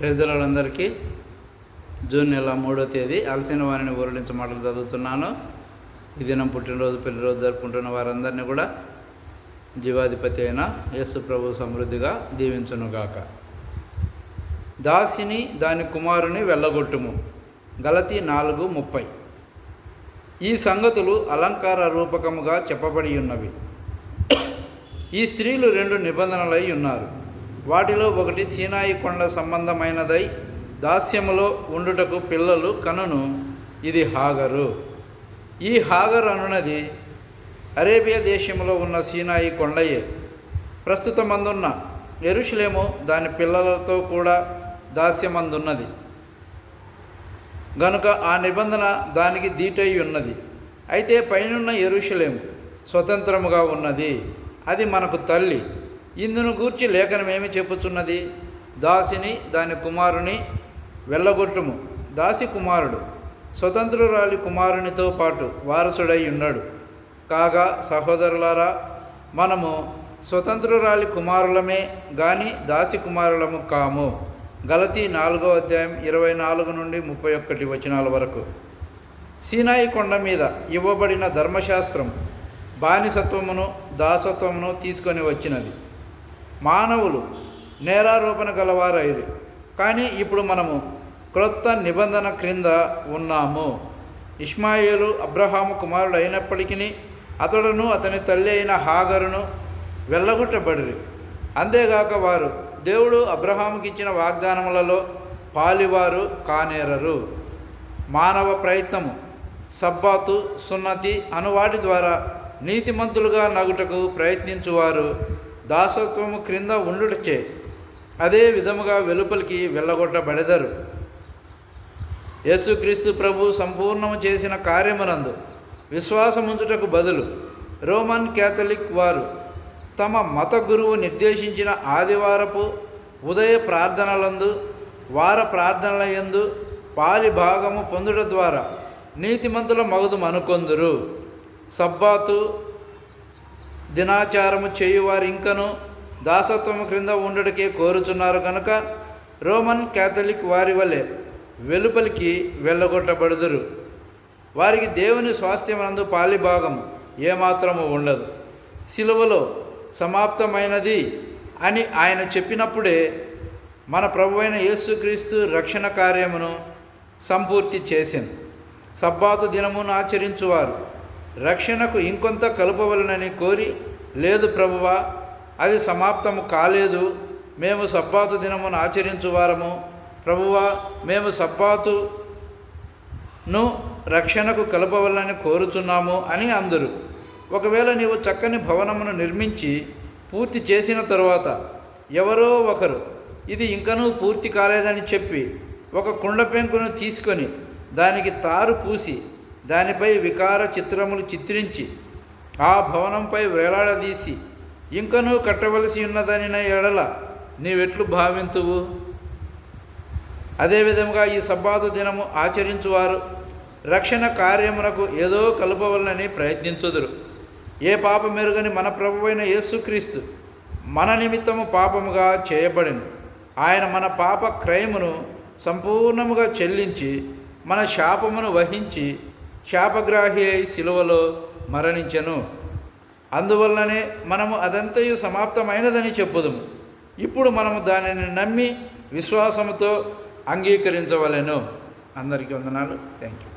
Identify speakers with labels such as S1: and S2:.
S1: ప్రజలందరికీ జూన్ నెల మూడో తేదీ అలసిన వారిని ఊరడించే మాటలు చదువుతున్నాను. ఈ దినం పుట్టినరోజు పెళ్ళిరోజు జరుపుకుంటున్న వారందరినీ కూడా జీవాధిపతి అయిన యేసు ప్రభు సమృద్ధిగా దీవించునుగాక దాసిని దాని కుమారుని వెళ్ళగొట్టుము. గలతి నాలుగు ముప్పై. ఈ సంగతులు అలంకార రూపకముగా చెప్పబడి ఉన్నవి. ఈ స్త్రీలు రెండు నిబంధనలై ఉన్నారు. వాటిలో ఒకటి సీనాయి కొండ సంబంధమైనదై దాస్యములో ఉండుటకు పిల్లలు కనును ఇది హాగరు. ఈ హాగర్ అనున్నది అరేబియా దేశంలో ఉన్న సీనాయి కొండయే. ప్రస్తుతమందున్న ఎరుషులేము దాని పిల్లలతో కూడా దాస్యమందున్నది. గనుక ఆ నిబంధన దానికి దీటై ఉన్నది అయితే పైనున్న ఎరుషులేము స్వతంత్రముగా ఉన్నది. అది మనకు తల్లి. ఇందును గూర్చి లేఖనమేమి చెప్పుచున్నది దాసిని దాని కుమారుని వెళ్ళగొట్టుము. దాసి కుమారుడు స్వతంత్రురాలి కుమారునితో పాటు వారసుడై ఉన్నాడు. కాగా సహోదరులారా మనము స్వతంత్రురాలి కుమారులమే గాని దాసి కుమారులము కాము. గలతీ నాలుగో అధ్యాయం ఇరవై నాలుగు నుండి ముప్పై ఒక్కటి వచనాల వరకు. సీనాయి కొండ మీద ఇవ్వబడిన ధర్మశాస్త్రం బానిసత్వమును దాసత్వమును తీసుకొని వచ్చినది. మానవులు నేరారోపణ గలవారైరు. కానీ ఇప్పుడు మనము క్రొత్త నిబంధన క్రింద ఉన్నాము. ఇష్మాయేలు అబ్రహాము కుమారుడు అయినప్పటికీ అతడును అతని తల్లి అయిన హాగరును వెళ్ళగొట్టబడిరి అంతేగాక వారు దేవుడు అబ్రహాముకి ఇచ్చిన వాగ్దానములలో పాలివారు కానేరరు. మానవ ప్రయత్నము సబ్బాతు సున్నతి అనువాటి ద్వారా నీతిమంతులుగా నగుటకు ప్రయత్నించువారు దాసత్వము క్రింద ఉండుటచే అదే విధముగా వెలుపలికి వెళ్ళగొట్టబడెదరు. యేసుక్రీస్తు ప్రభు సంపూర్ణము చేసిన కార్యమునందు విశ్వాసముంచుటకు బదులు రోమన్ క్యాథలిక్ వారు తమ మత గురువు నిర్దేశించిన ఆదివారపు ఉదయ ప్రార్థనలందు వార ప్రార్థనల ఎందు పాలి భాగము పొందుట ద్వారా నీతిమంతుల మగదు అనుకొందురు సబ్బాతు దినాచారము చేయువారు ఇంకను దాసత్వం క్రింద ఉండడికే కోరుచున్నారు కనుక రోమన్ క్యాథలిక్ వారి వలె వెలుపలికి వెళ్ళగొట్టబడుదురు. వారికి దేవుని స్వాస్థ్యమునందు పాలిభాగం ఏమాత్రము ఉండదు. సిలువలో సమాప్తమైనది అని ఆయన చెప్పినప్పుడే మన ప్రభు అయిన యేసుక్రీస్తు రక్షణ కార్యమును సంపూర్తి చేసింది సబ్బాతు దినమును ఆచరించువారు. రక్షణకు ఇంకొంత కలుపవలనని కోరి లేదు ప్రభువా అది సమాప్తము కాలేదు. మేము సబ్బాతు దినమును ఆచరించువారము ప్రభువా మేము సబ్బాతును రక్షణకు కలపవలని కోరుచున్నాము అని అందరు. ఒకవేళ నీవు చక్కని భవనమును నిర్మించి పూర్తి చేసిన తరువాత ఎవరో ఒకరు ఇది ఇంకనూ పూర్తి కాలేదని చెప్పి ఒక కుండ పెంకును తీసుకొని దానికి తారు పూసి దానిపై వికార చిత్రములు చిత్రించి ఆ భవనంపై వేలాడదీసి ఇంకనూ కట్టవలసి ఉన్నదని ఎడల నీవెట్లు భావింతువు? అదేవిధముగా ఈ సబ్బాదు దినము ఆచరించువారు రక్షణ కార్యమునకు ఏదో కలుపవలనని ప్రయత్నించుదురు. ఏ పాప మెరుగని మన ప్రభువైన యేసుక్రీస్తు మన నిమిత్తము పాపముగా చేయబడిను. ఆయన మన పాప క్రయమును సంపూర్ణముగా చెల్లించి మన శాపమును వహించి శాపగ్రాహి అయి శిలువలో మరణించెను. అందువల్లనే మనము అదంతయు సమాప్తమైనదని చెప్పుదుము. ఇప్పుడు మనము దానిని నమ్మి విశ్వాసముతో అంగీకరించవలెను. అందరికీ వందనాలు. Thank you